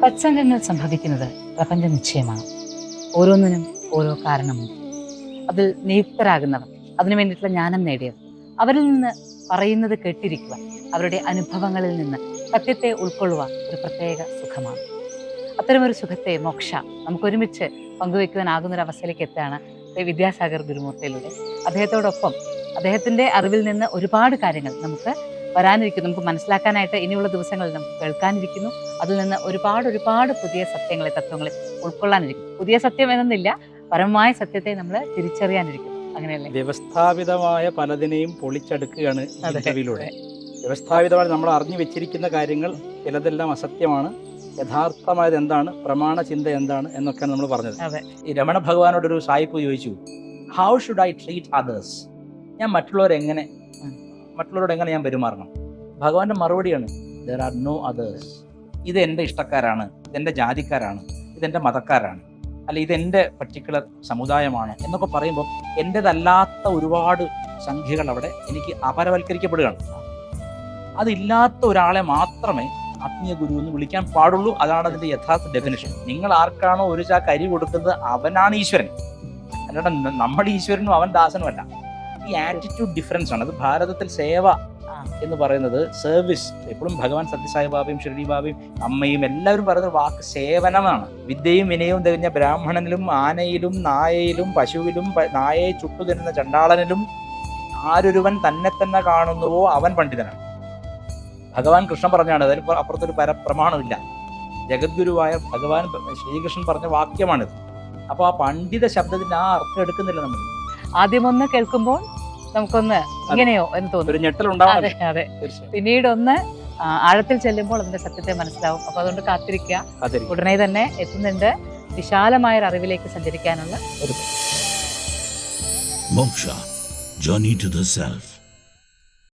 സത്സംഗങ്ങൾ സംഭവിക്കുന്നത് പ്രപഞ്ച നിശ്ചയമാണ്. ഓരോന്നിനും ഓരോ കാരണമുണ്ട്. അതിൽ നിയുക്തരാകുന്നവർ അതിനു വേണ്ടിയിട്ടുള്ള ജ്ഞാനം നേടിയവർ അവരിൽ നിന്ന് പറയുന്നത് കേട്ടിരിക്കുക അവരുടെ അനുഭവങ്ങളിൽ നിന്ന് സത്യത്തെ ഉൾക്കൊള്ളുവാൻ ഒരു പ്രത്യേക സുഖമാണ്. അത്തരമൊരു സുഖത്തെ മോക്ഷ നമുക്കൊരുമിച്ച് ഒരു അവസ്ഥയിലേക്ക് എത്തുകയാണ് വിദ്യാസാഗർ ഗുരുമൂർത്തിയിലൂടെ. അദ്ദേഹത്തോടൊപ്പം അദ്ദേഹത്തിന്റെ അറിവിൽ നിന്ന് ഒരുപാട് കാര്യങ്ങൾ നമുക്ക് വരാനിരിക്കുന്നു. നമുക്ക് മനസ്സിലാക്കാനായിട്ട് ഇനിയുള്ള ദിവസങ്ങളിൽ നമുക്ക് കേൾക്കാനിരിക്കുന്നു. അതിൽ നിന്ന് ഒരുപാട് ഒരുപാട് പുതിയ സത്യങ്ങളെ തത്വങ്ങളെ ഉൾക്കൊള്ളാനിരിക്കുന്നു. പുതിയ സത്യം എന്നൊന്നില്ല പരമമായ സത്യത്തെ നമ്മൾ തിരിച്ചറിയാനിരിക്കും അങ്ങനെയല്ലേ? വ്യവസ്ഥാപിതമായ പലതിനെയും പൊളിച്ചെടുക്കുകയാണ് ഈ അതെ. ഇന്റർവ്യൂവിലൂടെ വ്യവസ്ഥാപിതമായി നമ്മൾ അറിഞ്ഞു വെച്ചിരിക്കുന്ന കാര്യങ്ങൾ ചിലതെല്ലാം അസത്യമാണ്. യഥാർത്ഥമായത് എന്താണ്? പ്രമാണ ചിന്ത എന്താണ്? എന്നൊക്കെയാണ് നമ്മൾ പറഞ്ഞത്. ഈ രമണ ഭഗവാനോടൊരു സായിപ്പ് ചോദിച്ചു how should I treat others ഞാൻ മറ്റുള്ളവരെ എങ്ങനെ ഉം. മറ്റുള്ളവരോട് എങ്ങനെ ഞാൻ പെരുമാറണം? ഭഗവാന്റെ മറുപടിയാണ് ദർ ആർ നോ അതേഴ്സ് ഇത് എന്റെ ഇഷ്ടക്കാരാണ് ഇതെന്റെ ജാതിക്കാരാണ് ഇതെന്റെ മതക്കാരാണ് അല്ല ഇതെന്റെ പർട്ടിക്കുലർ സമുദായമാണ് എന്നൊക്കെ പറയുമ്പോൾ എന്റെതല്ലാത്ത ഒരുപാട് സംഖ്യകൾ അവിടെ എനിക്ക് അപരവൽക്കരിക്കപ്പെടുകയാണ്. അതില്ലാത്ത ഒരാളെ മാത്രമേ ആത്മീയ ഗുരു എന്ന് വിളിക്കാൻ പാടുള്ളൂ. അതാണ് അതിന്റെ യഥാർത്ഥ ഡെഫിനേഷൻ നിങ്ങൾ ആർക്കാണോ ഒരു ചാക്ക് അരി കൊടുക്കുന്നത് അവനാണ് ഈശ്വരൻ. അല്ലാണ്ട് നമ്മുടെ ഈശ്വരനും അവൻ ദാസനുമല്ല. ഈ ആറ്റിറ്റ്യൂഡ് ഡിഫറൻസ് ആണ്. അത് ഭാരതത്തിൽ സേവ എന്ന് പറയുന്നത് സർവീസ് എപ്പോഴും ഭഗവാൻ സത്യസായി ബാബയും ഷിർഡി ബാബയും അമ്മയും എല്ലാവരും പറയുന്ന വാക്ക് സേവനമാണ്. വിദ്യയും വിനയവും തികഞ്ഞ ബ്രാഹ്മണനിലും ആനയിലും നായയിലും പശുവിലും നായയെ ചുട്ടു തരുന്ന ചണ്ടാളനിലും ആരൊരുവൻ തന്നെ തന്നെ കാണുന്നുവോ അവൻ പണ്ഡിതനാണ്. ഭഗവാൻ കൃഷ്ണൻ പറഞ്ഞാണ് അതിന് പുറ- അപ്പുറത്തൊരു പര പ്രമാണമില്ല ജഗദ്ഗുരുവായ ഭഗവാൻ ശ്രീകൃഷ്ണൻ പറഞ്ഞ വാക്യമാണിത്. അപ്പോൾ ആ പണ്ഡിത ശബ്ദത്തിന് ആ അർത്ഥം എടുക്കുന്നില്ല നമ്മൾ. ആദ്യമൊന്ന് കേൾക്കുമ്പോൾ നമുക്കൊന്ന് ഇങ്ങനെയോ എന്ന് തോന്നുന്നു. അതെ അതെ. പിന്നീടൊന്ന് പിന്നീട് ഒന്ന് ആഴത്തിൽ ചെല്ലുമ്പോൾ അതിന്റെ സത്യത്തെ മനസ്സിലാവും. അപ്പൊ അതുകൊണ്ട് കാത്തിരിക്കുക. ഉടനെ തന്നെ എത്തുന്നുണ്ട് വിശാലമായ ഒരു അറിവിലേക്ക് സഞ്ചരിക്കാനുള്ള ഒരു moksha journey to the Self.